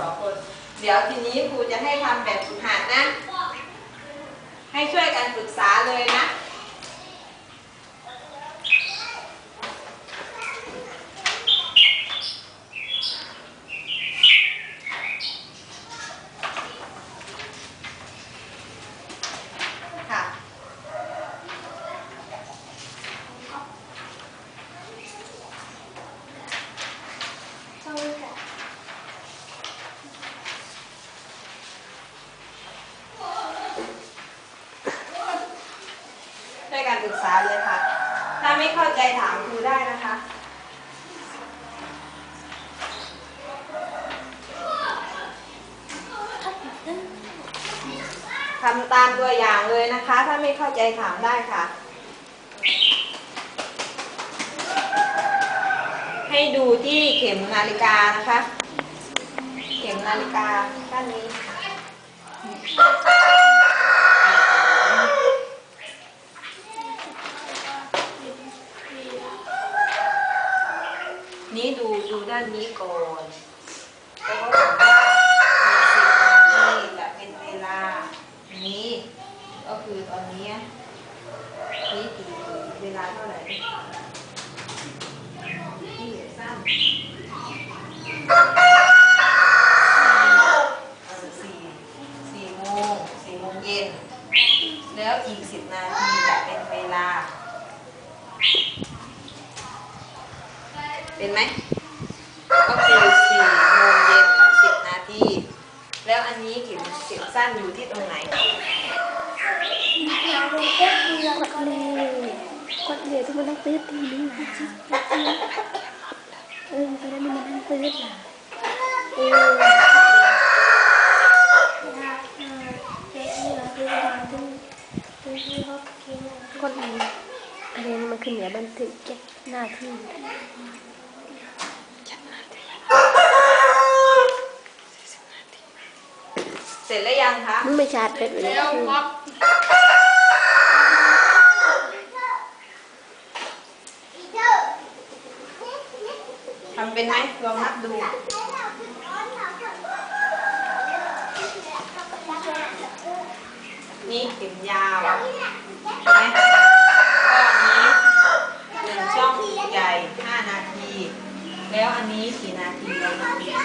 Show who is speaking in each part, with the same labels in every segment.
Speaker 1: สองคน เดี๋ยวทีนี้ครูจะให้ทำแบบฝึกหัดนะ ให้ช่วยกันปรึกษาเลยนะ รศึกษาเลยค่ะ ถ้าไม่เข้าใจถามครูได้นะคะทำตามตัวอย่างเลยนะคะ ถ้าไม่เข้าใจถามได้ค่ะ ให้ดูที่เข็มนาฬิกานะคะ เข็มนาฬิกาด้านนี้ ดูด้านนี้ก่อนแล้วก็บอกว่ามีสิบนาทีจะเป็นเวลานี้ ก็คือตอนนี้นี่กี่เวลาเท่าไหร่ที่เสั้นเออสี่สี่โมงสี่โมงเย็น แล้วอีกสิบนาทีจะเป็นเวลา เป็นไหม ก็คือสี่โมงเย็นกับสิบนาทีแล้วอันนี้เข็มเข็มสั้นอยู่ที่ตรงไหน
Speaker 2: กดเลยกดเลยทุกคนต้องตื้อตีนี้นะเออตอนนั้นมันนั่งตื้อล่ะเออกดเลยอันนี้มันขึ้นเหนือบันทึกเก็บหน้าที่
Speaker 1: เสร็จแล้ว ยังคะ
Speaker 2: มึงไม่ชาร์จเป็ดเลยคือ
Speaker 1: ทำเป็นไหมลองนับดูนี่เข็มยาวใช่ไหมก็อันนี้หนึ่งช่องใหญ่ห้านาที แล้วอันนี้กี่นาทีแล้วนะนี่อั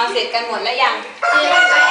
Speaker 1: เอาเสร็จกันหมดแล้วยังเสร็จแล้ว